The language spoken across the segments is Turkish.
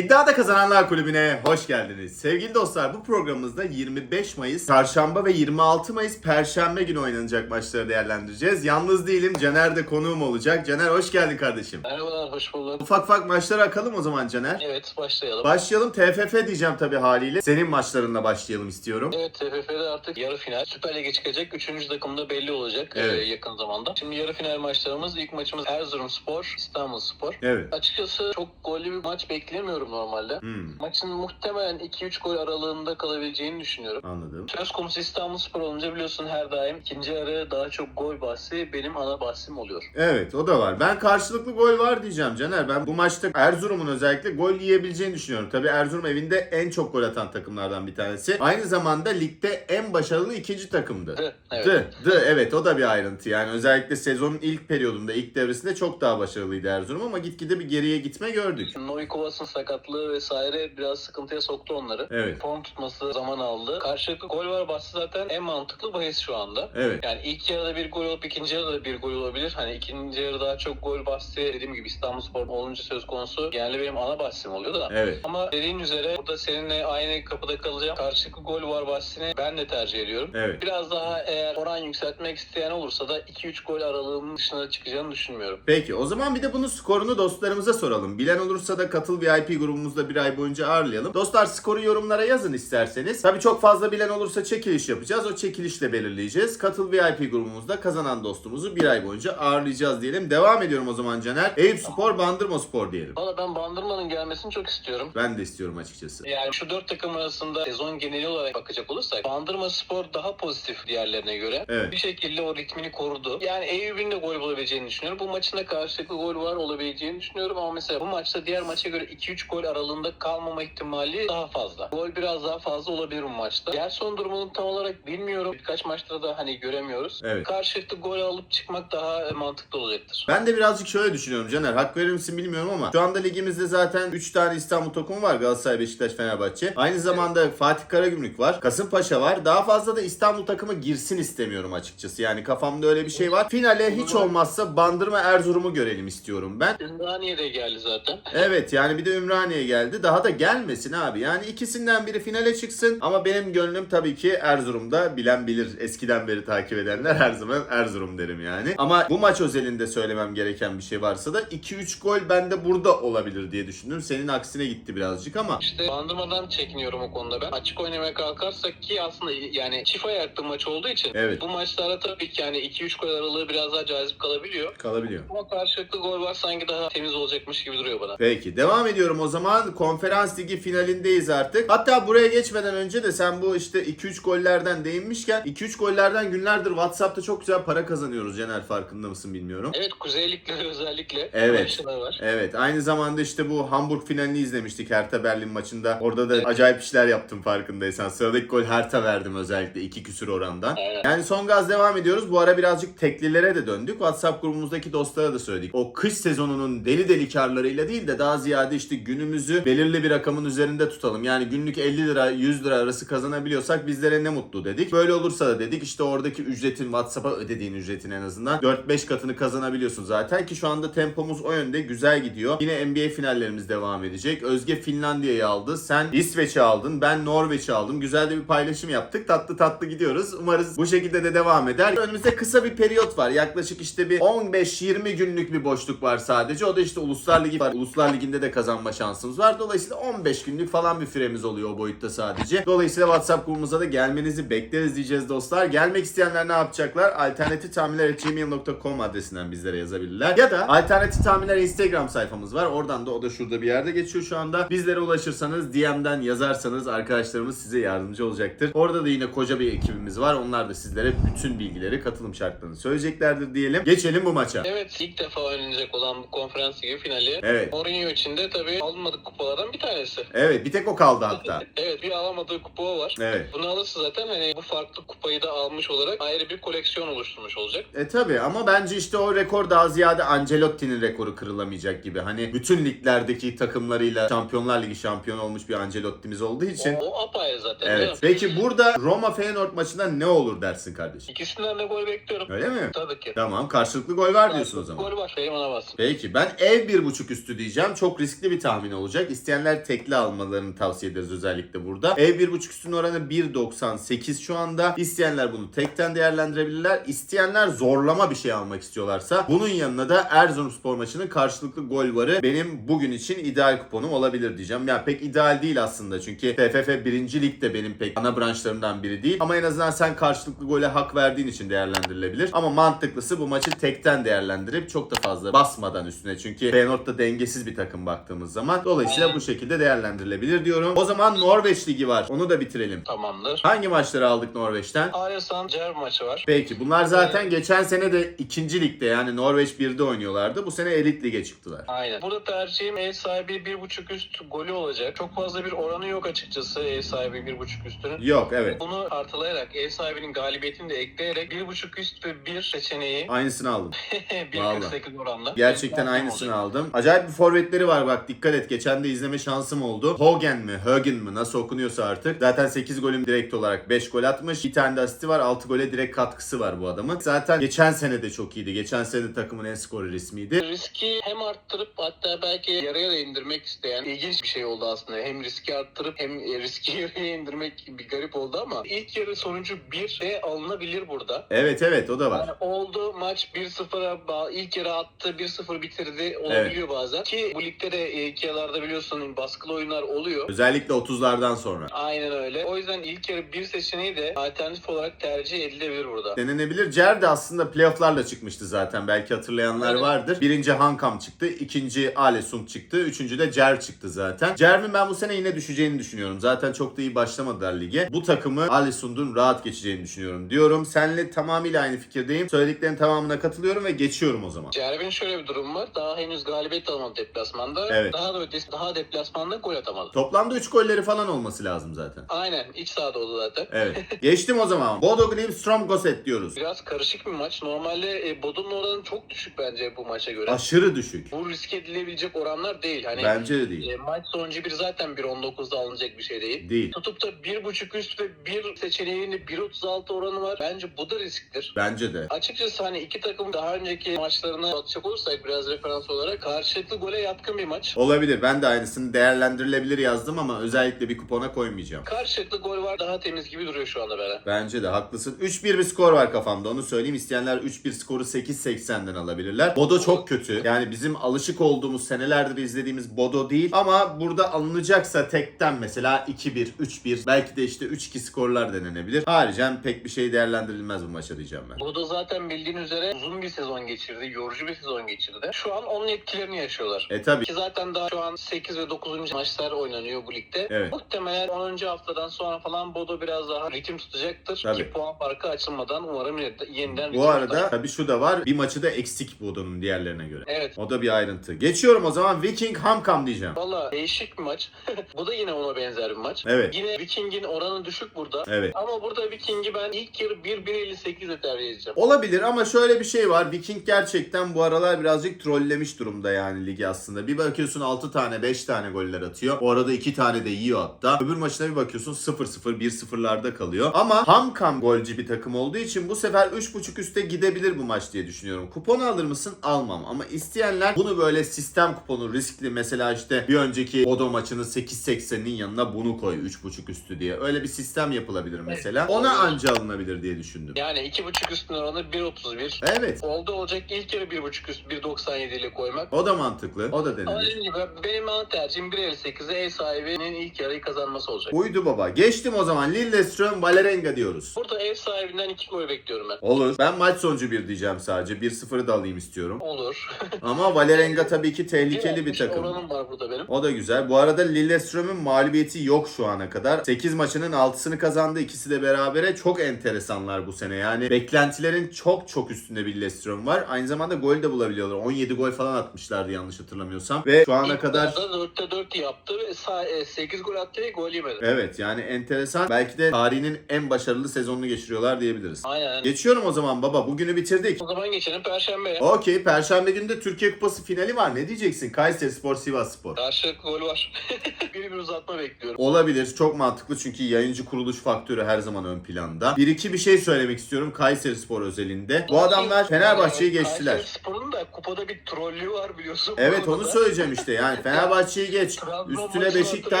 İddiada Kazananlar Kulübü'ne hoş geldiniz. Sevgili dostlar bu programımızda 25 Mayıs Çarşamba ve 26 Mayıs Perşembe günü oynanacak maçları değerlendireceğiz. Yalnız değilim Caner de konuğum olacak. Caner hoş geldin kardeşim. Merhabalar, hoş bulduk. Ufak ufak maçlara akalım o zaman Caner. Evet, başlayalım. Başlayalım TFF diyeceğim tabii haliyle. Senin maçlarınla başlayalım istiyorum. Evet, TFF'de artık yarı final. Süper Lig'e çıkacak. Üçüncü takım da belli olacak Evet. e, yakın zamanda. Şimdi yarı final maçlarımız. ilk maçımız Erzurumspor, İstanbulspor. Evet. Açıkçası çok gollü bir maç beklemiyorum normalde. Hmm, Maçın muhtemelen 2-3 gol aralığında kalabileceğini düşünüyorum. anladım. Söz konusu İstanbulspor olunca biliyorsun her daim ikinci yarı daha çok gol bahsi benim ana bahsim oluyor. Evet o da var. Ben karşılıklı gol var diyeceğim Caner. Ben bu maçta Erzurum'un özellikle gol yiyebileceğini düşünüyorum. Tabii Erzurum evinde en çok gol atan takımlardan bir tanesi. Aynı zamanda ligde en başarılı ikinci takımdı. Dı, Evet. Dı, dı, evet o da bir ayrıntı yani özellikle sezonun ilk periyodunda ilk devresinde çok daha başarılıydı Erzurum ama gitgide bir geriye gitme gördük. Noikovas'ın sakatlığı vesaire biraz sıkıntıya soktu onları. Evet. Form tutması zaman aldı. Karşılıklı gol var bahsi zaten en mantıklı bahis şu anda. Evet. Yani ilk yarıda bir gol olup ikinci yarıda da bir gol olabilir. Hani ikinci yarı daha çok gol bahsi dediğim gibi İstanbulspor olunca söz konusu genelde benim ana bahsim oluyor da. Evet. Ama dediğin üzere burada seninle aynı kapıda kalacağım. Karşılıklı gol var bahsini ben de tercih ediyorum. Evet. Biraz daha eğer oran yükseltmek isteyen olursa da 2-3 gol aralığının dışına çıkacağını düşünmüyorum. Peki o zaman bir de bunun skorunu dostlarımıza soralım. Bilen olursa da katıl VIP grubumuzda bir ay boyunca ağırlayalım. Dostlar skoru yorumlara yazın isterseniz. Tabii çok fazla bilen olursa çekiliş yapacağız. O çekilişle belirleyeceğiz. Katıl VIP grubumuzda kazanan dostumuzu bir ay boyunca ağırlayacağız diyelim. Devam ediyorum o zaman Caner. Eyüp Spor, Bandırma Spor diyelim. Valla ben Bandırma'nın gelmesini çok istiyorum. Ben de istiyorum açıkçası. Yani şu dört takım arasında sezon geneli olarak bakacak olursak Bandırma Spor daha pozitif diğerlerine göre. Evet. Bir şekilde o ritmini korudu. Yani Eyüp'ün de gol bulabileceğini düşünüyorum. Bu maçın da karşılıklı gol var olabileceğini düşünüyorum ama mesela bu maçta diğer maça göre 2-3 gol aralığında kalmama ihtimali daha fazla. Gol biraz daha fazla olabilir bu maçta. Gerson durumunu tam olarak bilmiyorum. Birkaç maçta da hani göremiyoruz. Evet. Karşılıklı gol alıp çıkmak daha mantıklı olacaktır. Ben de birazcık şöyle düşünüyorum Caner. Hak verir misin bilmiyorum ama şu anda ligimizde zaten 3 tane İstanbul takımı var. Galatasaray, Beşiktaş, Fenerbahçe. Aynı zamanda Fatih Karagümrük var. Kasımpaşa var. Daha fazla da İstanbul takımı girsin istemiyorum açıkçası. Yani kafamda öyle bir şey var. Finale hiç olmazsa Bandırma Erzurum'u görelim istiyorum ben. Ümraniye de geldi zaten. Evet yani bir de Ümraniye geldi. Daha da gelmesin abi. Yani ikisinden biri finale çıksın. Ama benim gönlüm tabii ki Erzurum'da. Bilen bilir. Eskiden beri takip edenler her zaman Erzurum derim yani. Ama bu maç özelinde söylemem gereken bir şey varsa da 2-3 gol bende burada olabilir diye düşündüm. Senin aksine gitti birazcık ama. İşte bandırmadan çekiniyorum o konuda ben. Açık oynamaya kalkarsak ki aslında yani çift ayaklı maç olduğu için Evet. bu maçlarda tabii ki yani 2-3 gol aralığı biraz daha cazip kalabiliyor. Kalabiliyor. Ama karşılıklı gol var sanki daha temiz olacakmış gibi duruyor bana. Peki devam ediyorum o zaman. Konferans ligi finalindeyiz artık. Hatta buraya geçmeden önce de sen bu işte 2-3 gollerden değinmişken 2-3 gollerden günlerdir WhatsApp'ta çok güzel para kazanıyoruz Caner farkında mısın bilmiyorum. Evet kuzeylikleri özellikle. Evet. var. Evet aynı zamanda işte bu Hamburg finalini izlemiştik Hertha Berlin maçında. Orada da acayip işler yaptım farkındaysan. Sıradaki gol Hertha verdim özellikle iki küsür orandan. Aynen. Yani son gaz devam ediyoruz. Bu ara birazcık teklilere de döndük. WhatsApp grubumuzdaki dostlara da söyledik. O kış sezonunun deli deli karlarıyla değil de daha ziyade işte günümüzü belirli bir rakamın üzerinde tutalım. Yani günlük 50 lira 100 lira arası kazanabiliyorsak bizlere ne mutlu dedik. Böyle olursa da dedik işte oradaki ücretin WhatsApp'a ödediğin ücretin en azından 4-5 katını kazanabiliyorsun zaten ki şu anda tempomuz o yönde güzel gidiyor. Yine NBA finallerimiz devam edecek. Özge Finlandiya'yı aldı. Sen İsveç'i aldın. Ben Norveç'i aldım. Güzel de bir paylaşım yaptık. Tatlı tatlı gidiyoruz. Umarız bu şekilde de devam eder. Önümüzde kısa bir periyot var. Yaklaşık işte bir 15-20 günlük bir boşluk var sadece. O da işte Uluslar Ligi var. Uluslar Ligi'nde de kazanma şansımız var. Dolayısıyla 15 günlük falan bir süremiz oluyor o boyutta sadece. Dolayısıyla WhatsApp grubumuza da gelmenizi bekleriz diyeceğiz dostlar. Gelmek isteyenler ne yapacaklar? Alternatif tahminler.gmail.com adresinden bizlere yazabilirler. Ya da Alternatif Tahminler Instagram sayfamız var. Oradan da o da şurada bir yerde geçiyor şu anda. Bizlere ulaşırsanız DM'den yazarsanız arkadaşlarımız size yardımcı olacaktır. Orada da yine koca bir ekibimiz var. Onlar da sizlere bütün bilgileri, katılım şartlarını söyleyeceklerdir diyelim. Geçelim bu maça. Evet ilk defa oynanacak olan bu konferans ligi finali. Evet. Mourinho için de tabii almadık kupalardan bir tanesi. Evet bir tek o kaldı hatta. Evet bir alamadığı kupa var. Evet. Bunu alırsa zaten hani bu farklı kupayı da almış olarak ayrı bir koleksiyon oluşturmuş olacak. E tabi ama bence işte o rekor daha ziyade Ancelotti'nin rekoru kırılamayacak gibi. Hani bütün liglerdeki takımlarıyla Şampiyonlar Ligi şampiyonu olmuş bir Ancelotti'miz olduğu için. O, o apayrı zaten. Evet. Peki burada Roma Feyenoord maçında ne olur dersin kardeşim? İkisinden de gol bekliyorum. Öyle mi? Tabii ki. Tamam karşılıklı gol var diyorsun o zaman. Gol var. Benim ana bastım. Peki ben ev bir buçuk üstü diyeceğim. Çok riskli bir tahmin tahmin olacak. İsteyenler tekli almalarını tavsiye ederiz özellikle burada. Ev 1.5 üstün oranı 1.98 şu anda. İsteyenler bunu tekten değerlendirebilirler. İsteyenler zorlama bir şey almak istiyorlarsa bunun yanına da Erzurumspor maçının karşılıklı gol varı benim bugün için ideal kuponum olabilir diyeceğim. Ya pek ideal değil aslında çünkü TFF 1. Lig de benim pek ana branşlarımdan biri değil. Ama en azından sen karşılıklı gole hak verdiğin için değerlendirilebilir. Ama mantıklısı bu maçı tekten değerlendirip çok da fazla basmadan üstüne. Çünkü Feyenoord da dengesiz bir takım baktığımız zaman. Dolayısıyla bu şekilde değerlendirilebilir diyorum. O zaman Norveç Ligi var. Onu da bitirelim. Tamamdır. Hangi maçları aldık Norveç'ten? Aresan Cer maçı var. Peki bunlar zaten geçen sene de ikinci ligde yani Norveç 1'de oynuyorlardı. Bu sene elit lige çıktılar. Aynen. Burada tercihim ev sahibi 1.5 üst golü olacak. Çok fazla bir oranı yok açıkçası ev sahibi 1.5 üstünün. Yok evet. Bunu artılayarak ev sahibinin galibiyetini de ekleyerek 1.5 üst ve 1 seçeneği Aynısını aldım. 1.48 oranda. Gerçekten aynısını aldım. Acayip bir forvetleri var bak dikkat et. Geçen de izleme şansım oldu. Hogan mi, Hogan mi nasıl okunuyorsa artık. Zaten 8 golüm direkt olarak 5 gol atmış. Bir tane de asisti var. 6 gole direkt katkısı var bu adamın. Zaten geçen sene de çok iyiydi. Geçen sene de takımın en skoru ismiydi. Riski hem arttırıp hatta belki yarıya da indirmek isteyen ilginç bir şey oldu aslında. Hem riski arttırıp hem riski yarıya indirmek bir garip oldu ama ilk yarı sonucu 1 de alınabilir burada. Evet evet o da var. Yani oldu maç 1-0'a ba- ilk yarı attı 1-0 bitirdi olabiliyor bazen. Ki bu ligde de e, ilk yarılarda biliyorsun baskılı oyunlar oluyor. Özellikle 30'lardan sonra. Aynen öyle. O yüzden ilk yarı bir seçeneği de alternatif olarak tercih edilebilir burada. Denenebilir. Cer de aslında playofflarla çıkmıştı zaten. Belki hatırlayanlar Evet. vardır. Birinci Hankam çıktı. ikinci Alesund çıktı. Üçüncü de Cer çıktı zaten. Cer'in ben bu sene yine düşeceğini düşünüyorum. Zaten çok da iyi başlamadılar lige. Bu takımı Alesund'un rahat geçeceğini düşünüyorum diyorum. Seninle tamamıyla aynı fikirdeyim. Söylediklerin tamamına katılıyorum ve geçiyorum o zaman. Cervin'in şöyle bir durum var. Daha henüz galibiyet alamadı deplasmanda. Evet. Daha da ötesi daha deplasmanda gol atamadı. Toplamda 3 golleri falan olması lazım zaten. Aynen. iç sahada oldu zaten. Evet. Geçtim o zaman. Bodo Glimt Strom Gosset diyoruz. Biraz karışık bir maç. Normalde e, Bodo'nun oranı çok düşük bence bu maça göre. Aşırı düşük. Bu risk edilebilecek oranlar değil. Hani Bence de değil. e, maç sonucu bir zaten 1.19'da alınacak bir şey değil. Değil. Tutup da 1.5 üst ve 1 seçeneğinin 1.36 oranı var. Bence bu da risktir. Bence de. Açıkçası hani iki takım daha önceki maçlarına bakacak olursak biraz referans olarak karşılıklı gole yatkın bir maç. Olabilir. Ben de aynısını değerlendirilebilir yazdım ama özellikle bir kupona koymayacağım. Karşılıklı gol var daha temiz gibi duruyor şu anda Beren. Bence de haklısın. 3-1 bir skor var kafamda onu söyleyeyim. İsteyenler 3-1 skoru 8.80'den alabilirler. Bodo çok kötü. Yani bizim alışık olduğumuz senelerdir izlediğimiz Bodo değil. Ama burada alınacaksa tekten mesela 2-1, 3-1 belki de işte 3-2 skorlar denenebilir. Haricen pek bir şey değerlendirilmez bu maça diyeceğim ben. Bu da zaten bildiğin üzere uzun bir sezon geçirdi. Yorucu bir sezon geçirdi. Şu an onun etkilerini yaşıyorlar. E tabi. Ki zaten daha şu an 8 ve 9. maçlar oynanıyor bu ligde. Evet. Muhtemelen 10. haftadan sonra falan Bodo biraz daha ritim tutacaktır. Tabii. Ki puan farkı açılmadan umarım yeniden Bu arada tutar. tabi şu da var. Bir maçı da eksik Bodo'nun diğerlerine göre. Evet. O da bir ayrıntı. Geçiyorum o zaman Viking Hamkam diyeceğim. Valla değişik bir maç. bu da yine ona benzer bir maç. Evet. Yine Viking'in oranı düşük burada. Evet. Ama burada Viking'i ben ilk yarı 1-1.58'e tercih edeceğim. Olabilir ama şöyle bir şey var. Viking gerçekten bu aralar birazcık trollemiş durumda yani ligi aslında. Bir bakıyorsun 6 tane 5 tane goller atıyor. O arada 2 tane de yiyor hatta. Öbür maçına bir bakıyorsun 0-0 1-0'larda kalıyor. Ama Hamkam golcü bir takım olduğu için bu sefer 3.5 üste gidebilir bu maç diye düşünüyorum. Kuponu alır mısın? Almam. Ama isteyenler bunu böyle sistem kuponu riskli mesela işte bir önceki Bodo maçının 8.80'inin yanına bunu koy 3.5 üstü diye. Öyle bir sistem yapılabilir mesela. Ona anca alınabilir diye düşündüm. Yani 2.5 üstün oranı 1.31. Evet. Oldu olacak ilk yarı 1.5 üst 1.97 ile koymak. O da mantıklı. O da Ama denenir. dediğim gibi benim ana tercihim 1.58'e ev sahibinin ilk yarıyı kazanması olacak. Uydu baba. Geçtim o zaman. Lilleström Valerenga diyoruz. Burada ev sahibinden 2 gol bekliyorum ben. Olur. Ben maç sonucu bir diyeceğim sadece. 1-0'ı da alayım istiyorum. Olur. Ama Valerenga tabii ki tehlikeli bir 1.60 takım. Oranım var burada benim. O da güzel. Bu arada Lilleström'ün mağlubiyeti yok şu ana kadar. 8 maçının 6'sını kazandı. ikisi de berabere. Çok enteresanlar bu sene. Yani beklentilerin çok çok üstünde bir Lilleström var. Aynı zamanda gol de bulabiliyorlar. 17 gol falan atmışlardı yanlış hatırlamıyorsam. Ve şu ana İlk kadar yarıda 4'te 4 yaptı ve 8 gol attı ve gol yemedi. Evet yani enteresan. Belki de tarihinin en başarılı sezonunu geçiriyorlar diyebiliriz. Aynen. Geçiyorum o zaman baba. Bugünü bitirdik. O zaman geçelim Perşembe'ye. Okey. Perşembe günü de Türkiye Kupası finali var. Ne diyeceksin? Kayseri Spor, Sivas Spor. Karşılıklı gol var. bir bir uzatma bekliyorum. Olabilir. Çok mantıklı çünkü yayıncı kuruluş faktörü her zaman ön planda. Bir iki bir şey söylemek istiyorum Kayseri Spor özelinde. Bu adamlar Fenerbahçe'yi geçtiler. Kayseri Spor'un da kupada bir trollü var biliyorsun. Evet onu söyleyeceğim işte. Yani Fenerbahçe'yi geç. Trabzon Üstüne maçını Beşiktaş.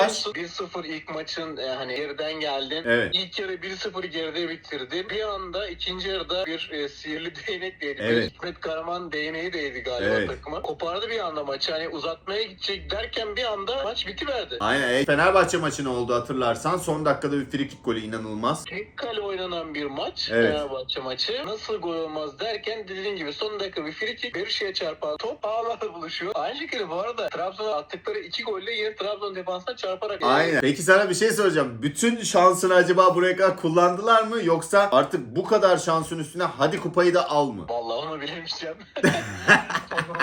hatırlıyorsun. 1-0 ilk maçın e, hani geriden geldin. Evet. İlk yarı 1-0 geride bitirdin. Bir anda ikinci yarıda bir e, sihirli değnek değdi. Evet. Hikmet Karaman değneği değdi galiba Evet. takıma. Kopardı bir anda maçı. Hani uzatmaya gidecek derken bir anda maç bitiverdi. Aynen. E, Fenerbahçe maçı ne oldu hatırlarsan son dakikada bir frikik golü inanılmaz. Tek kale oynanan bir maç. Evet. Fenerbahçe maçı. Nasıl gol olmaz derken dediğin gibi son dakika bir frikik. Berişe'ye çarpan top ağlarla buluşuyor. Aynı şekilde bu arada Trabzon'a attıkları iki golle yine Trabzon defansına çarparak Aynen. Peki sana bir şey soracağım. Bütün şansını acaba buraya kadar kullandılar mı? Yoksa artık bu kadar şansın üstüne hadi kupayı da al mı? Vallahi onu bilemeyeceğim.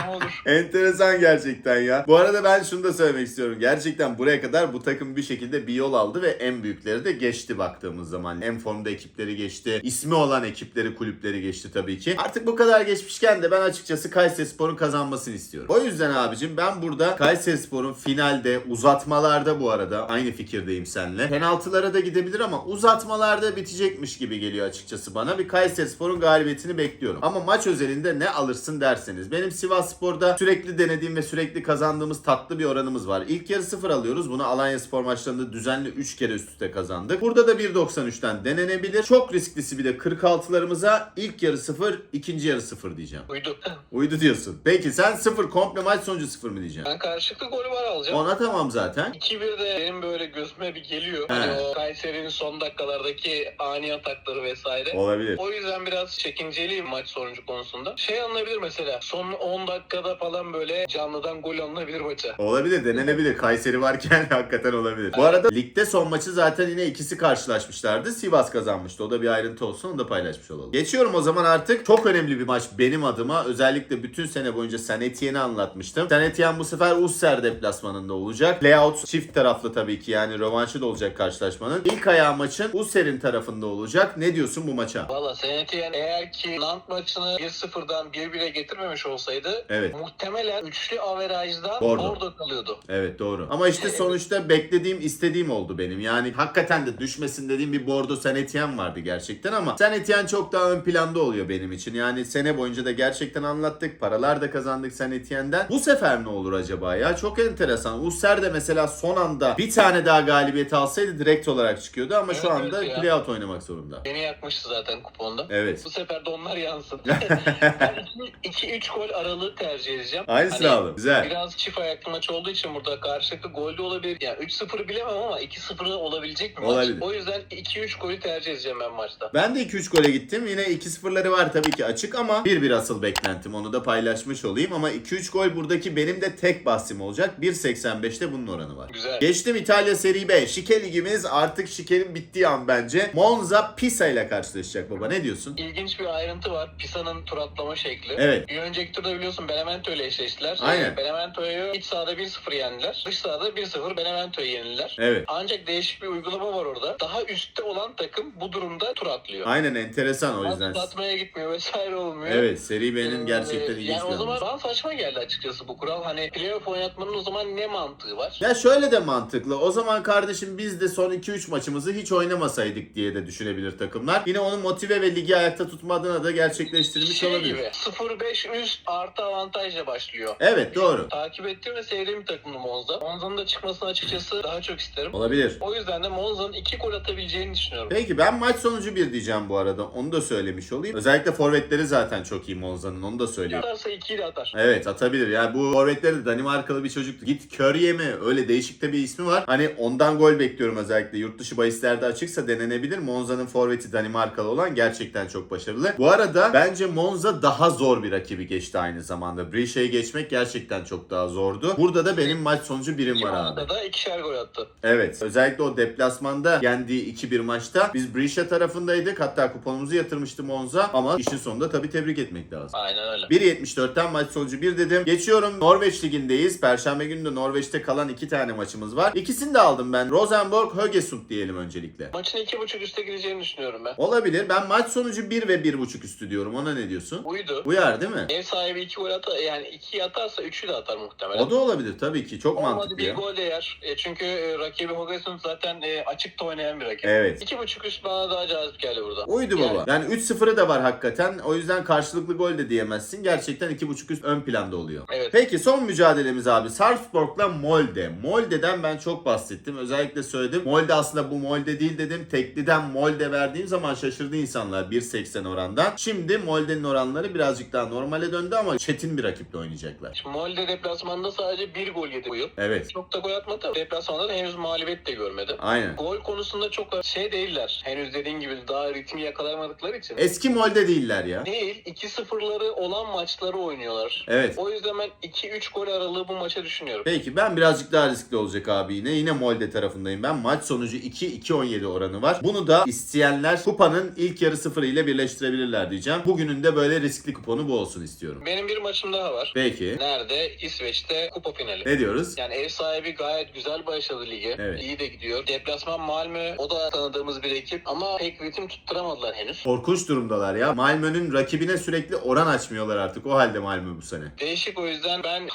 Olur. Enteresan gerçekten ya. Bu arada ben şunu da söylemek istiyorum. Gerçekten buraya kadar bu takım bir şekilde bir yol aldı ve en büyükleri de geçti baktığımız zaman. En formda ekipleri geçti. İsmi olan ekipleri, kulüpleri geçti tabii ki. Artık bu kadar geçmişken de ben açıkçası Kayserispor'un kazanmasını istiyorum. O yüzden abicim ben burada Kayserispor'un finalde, uzatmalarda bu arada aynı fikirdeyim seninle. Penaltılara da gidebilir ama uzatmalarda bitecekmiş gibi geliyor açıkçası bana. Bir Kayserispor'un galibiyetini bekliyorum. Ama maç özelinde ne alırsın derseniz. Benim Sivas Spor'da sürekli denediğim ve sürekli kazandığımız tatlı bir oranımız var. İlk yarı 0 alıyoruz. Bunu Alanya Spor maçlarında düzenli 3 kere üst üste kazandık. Burada da 1.93'ten denenebilir. Çok risklisi bir de 46'larımıza ilk yarı 0, ikinci yarı 0 diyeceğim. Uydu. Uydu diyorsun. Peki sen 0 komple maç sonucu 0 mı diyeceksin? Ben karşılıklı golü var alacağım. Ona tamam zaten. 2-1 de benim böyle gözüme bir geliyor. He. Hani o Kayseri'nin son dakikalardaki ani atakları vesaire. Olabilir. O yüzden biraz çekinceliyim maç sonucu konusunda. Şey alınabilir mesela son 10 dakikada falan böyle canlıdan gol alınabilir maça. Olabilir denenebilir. Kayseri varken hakikaten olabilir. Bu arada ligde son maçı zaten yine ikisi karşılaşmışlardı. Sivas kazanmıştı. O da bir ayrıntı olsun onu da paylaşmış olalım. Geçiyorum o zaman artık. Çok önemli bir maç benim adıma. Özellikle bütün sene boyunca Etienne'i anlatmıştım. Etienne bu sefer Usser deplasmanında olacak. Layout çift taraflı tabii ki yani rövanşı da olacak karşılaşmanın. İlk ayağı maçın Usser'in tarafında olacak. Ne diyorsun bu maça? Valla Senetiyen eğer ki Nant maçını 1-0'dan 1-1'e getirmemiş olsaydı Evet. muhtemelen üçlü averajda Bordo. Bordo kalıyordu. Evet doğru. Ama işte sonuçta beklediğim istediğim oldu benim. Yani hakikaten de düşmesin dediğim bir Bordo Saint Etienne vardı gerçekten ama Saint Etienne çok daha ön planda oluyor benim için. Yani sene boyunca da gerçekten anlattık. Paralar da kazandık Saint Etienne'den. Bu sefer ne olur acaba ya? Çok enteresan. Usser de mesela son anda bir tane daha galibiyet alsaydı direkt olarak çıkıyordu ama şu Evet, anda evet playout oynamak zorunda. Beni yakmıştı zaten kuponda. Evet. Bu sefer de onlar yansın. ben 2-3 gol aralığı tercih edeceğim. Aynısını Hani aldım. Güzel. Biraz çift ayaklı maç olduğu için burada karşılıklı gol de olabilir. Yani 3-0'ı bilemem ama 2-0'ı olabilecek mi Olabilir. maç? O yüzden 2-3 golü tercih edeceğim ben maçta. Ben de 2-3 gole gittim. Yine 2-0'ları var tabii ki açık ama 1-1 asıl beklentim. Onu da paylaşmış olayım. Ama 2-3 gol buradaki benim de tek bahsim olacak. 1.85'te bunun oranı var. Güzel. Geçtim İtalya Serie B. Şike ligimiz artık şikenin bittiği an bence. Monza Pisa ile karşılaşacak baba. Ne diyorsun? İlginç bir ayrıntı var. Pisa'nın tur atlama şekli. Evet. Bir önceki turda biliyorsun Benevento ile eşleştiler. Aynen. Ee, Benevento'yu iç sahada 1-0 yendiler. Dış sahada 1-0 Benevento'yu yenildiler. Evet. Ancak değişik bir uygulama var orada. Daha üstte olan takım bu durumda tur atlıyor. Aynen enteresan o yüzden. Atmaya gitmiyor vesaire olmuyor. Evet Seri B'nin Ee, gerçekten ilginç Yani bir o zaman bana saçma geldi açıkçası bu kural. Hani playoff oynatmanın o zaman ne mantığı var? Ya şöyle de mantıklı. O zaman kardeşim biz de son 2-3 maçımızı hiç oynamasaydık diye de düşünebilir takımlar. Yine onu motive ve ligi ayakta tutma adına da gerçekleştirilmiş Şey olabilir. gibi 0-5 üst artı avantajla başlıyor. Evet doğru. Takip ettiğim ve sevdiğim bir takımdı Monza. Monza'nın da çıkmasını açıkçası daha çok isterim. Olabilir. O yüzden de Monza'nın 2 gol atabileceğini düşünüyorum. Peki ben maç sonucu bir diyeceğim bu arada. Onu da söylemiş olayım. Özellikle forvetleri zaten çok iyi Monza'nın. Onu da söyleyeyim. Atarsa 2'yi de atar. Evet atabilir. Yani bu forvetleri de Danimarkalı bir çocuktu. Git Curry'e mi? Öyle değişik de bir ismi var. Hani ondan gol bekliyorum özellikle. Yurt dışı bahislerde açıksa denenebilir. Monza'nın forveti Danimarkalı olan gerçekten çok başarılı. Bu arada bence Monza daha zor bir rakibi geçti aynı zamanda. Brişe'yi geçmek gerçekten çok daha zordu. Burada da benim maç sonucu birim var abi. maçta da ikişer gol attı. Evet. Özellikle o deplasmanda yendiği 2-1 maçta biz Brescia tarafındaydık. Hatta kuponumuzu yatırmıştı Monza. Ama işin sonunda tabii tebrik etmek lazım. Aynen öyle. 1.74'ten maç sonucu 1 dedim. Geçiyorum Norveç ligindeyiz. Perşembe günü de Norveç'te kalan iki tane maçımız var. İkisini de aldım ben. Rosenborg Högesund diyelim öncelikle. Maçın 2.5 üste gireceğini düşünüyorum ben. Olabilir. Ben maç sonucu 1 ve 1.5 üstü diyorum. Ona ne diyorsun? Uydu. Uyar değil mi? Ev sahibi 2 gol atar. Yani 2'yi atarsa 3'ü de atar muhtemelen. O da olabilir tabii ki. Çok Olmadı mantıklı bir ya. gol de yer. E, çünkü e, rakibi Hogesund zaten e, açıkta oynayan bir rakip. Evet. 2.5 üst bana daha cazip geldi burada. Uydu Yani- baba. Yani 3-0'ı da var hakikaten. O yüzden karşılıklı gol de diyemezsin. Gerçekten 2.5 üst ön planda oluyor. Evet. Peki son mücadelemiz rakiplerimiz abi Sarpsborg'la Molde. Molde'den ben çok bahsettim. Özellikle söyledim. Molde aslında bu Molde değil dedim. Tekliden Molde verdiğim zaman şaşırdı insanlar 1.80 orandan. Şimdi Molde'nin oranları birazcık daha normale döndü ama çetin bir rakiple oynayacaklar. Şimdi Molde deplasmanda sadece bir gol yedi bu yıl. Evet. Çok da gol atmadı. Deplasmanda da henüz mağlubiyet de görmedi. Aynen. Gol konusunda çok şey değiller. Henüz dediğin gibi daha ritmi yakalayamadıkları için. Eski Molde değiller ya. Değil. 2-0'ları olan maçları oynuyorlar. Evet. O yüzden ben 2-3 gol aralığı bu maça düşünüyorum. Peki ben birazcık daha riskli olacak abi yine. Yine Molde tarafındayım ben. Maç sonucu 2-2-17 oranı var. Bunu da isteyenler kupanın ilk yarı sıfırı ile birleştirebilirler diyeceğim. Bugünün de böyle riskli kuponu bu olsun istiyorum. Benim bir maçım daha var. Peki. Nerede? İsveç'te kupa finali. Ne diyoruz? Yani ev sahibi gayet güzel başladı lige. Evet. İyi de gidiyor. Deplasman Malmö o da tanıdığımız bir ekip ama pek ritim tutturamadılar henüz. Korkunç durumdalar ya. Malmö'nün rakibine sürekli oran açmıyorlar artık. O halde Malmö bu sene. Değişik o yüzden ben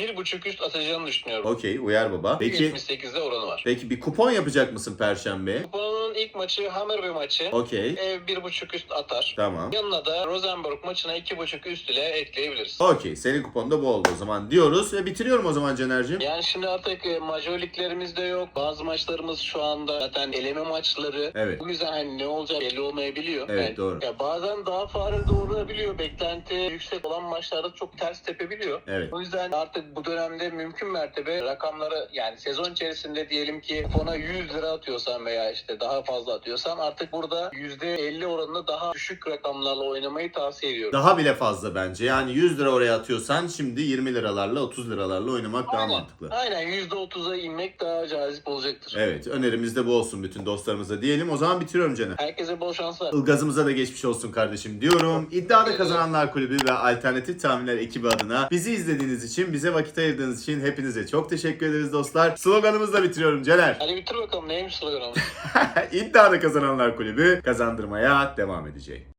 Hammerbay'in 1.5 üst atacağını düşünüyorum. Okey uyar baba. Peki 78'de oranı var. peki bir kupon yapacak mısın Perşembe? Kupanın ilk maçı Hammerbay maçı. Okey. Ev 1.5 üst atar. Tamam. Yanına da Rosenborg maçına 2.5 üst ile ekleyebiliriz. Okey. Senin kuponda bu oldu o zaman diyoruz ve bitiriyorum o zaman Caner'cim. Yani şimdi artık e, liglerimiz de yok. Bazı maçlarımız şu anda zaten eleme maçları. Evet. Bu yüzden hani ne olacağı belli olmayabiliyor. Evet, Yani, doğru. Ya bazen daha fare doğurabiliyor. Beklenti yüksek olan maçlarda çok ters tepebiliyor. Evet. O yüzden artık bu dönemde mümkün mertebe rakamları yani sezon içerisinde diyelim ki fona 100 lira atıyorsan veya işte daha fazla atıyorsan artık burada %50 oranında daha düşük rakamlarla oynamayı tavsiye ediyorum. Daha bile fazla bence. Yani 100 lira oraya atıyorsan şimdi 20 liralarla 30 liralarla oynamak daha Aynen. mantıklı. Aynen %30'a inmek daha cazip olacaktır. Evet önerimiz de bu olsun bütün dostlarımıza diyelim. O zaman bitiriyorum Caner. Herkese bol şanslar. Ilgazımıza da geçmiş olsun kardeşim diyorum. İddiada Kazananlar Kulübü ve Alternatif Tahminler ekibi adına bizi izlediğiniz için, bize vakit ayırdığınız için hepinize çok teşekkür ederiz dostlar. Sloganımızla bitiriyorum Caner. Hadi bitir bakalım neymiş sloganımız? İddiada Kazananlar Kulübü kazandırmaya devam edecek.